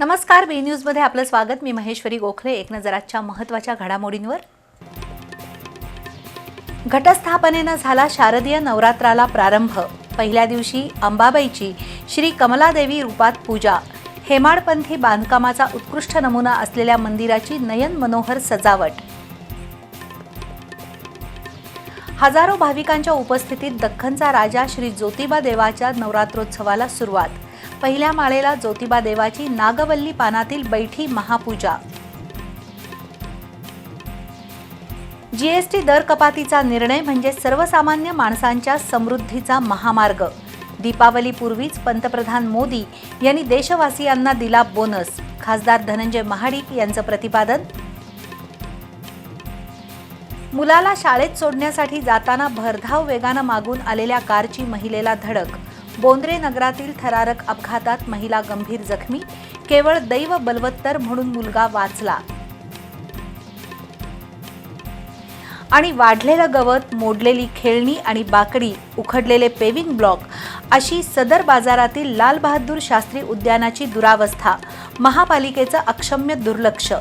नमस्कार बी न्यूजमध्ये आपलं स्वागत. मी महेश्वरी गोखले. एक नजर आजच्या महत्त्वाच्या घडामोडींवर. घटस्थापनेनं झाला शारदीय नवरात्राला प्रारंभ. पहिल्या दिवशी अंबाबाईची श्री कमलादेवी रूपात पूजा. हेमाडपंथी बांधकामाचा उत्कृष्ट नमुना असलेल्या मंदिराची नयन मनोहर सजावट. हजारो भाविकांच्या उपस्थितीत दख्खनचा राजा श्री ज्योतिबा देवाच्या नवरात्रोत्सवाला सुरुवात. पहिल्या माळेला ज्योतिबा देवाची नागवल्ली पानातील बैठी महापूजा. जीएसटी दर कपातीचा निर्णय म्हणजे सर्वसामान्य माणसांच्या समृद्धीचा महामार्ग. दीपावलीपूर्वीच पंतप्रधान मोदी यांनी देशवासियांना दिला बोनस. खासदार धनंजय महाडिक यांचं प्रतिपादन. मुलाला शाळेत सोडण्यासाठी जाताना भरधाव वेगानं मागून आलेल्या कारची महिलेला धडक. बोंद्रे नगरातील थरारक अपघातात महिला गंभीर जखमी केवळ दैव बलवत्तर म्हणून मुलगा वाचला. आणि वाढलेलं गवत मोडलेली खेळणी आणि बाकडी उखडलेले पेविंग ब्लॉक अशी सदर बाजारातील लालबहादूर शास्त्री उद्यानाची दुरावस्था महापालिकेचं अक्षम्य दुर्लक्ष.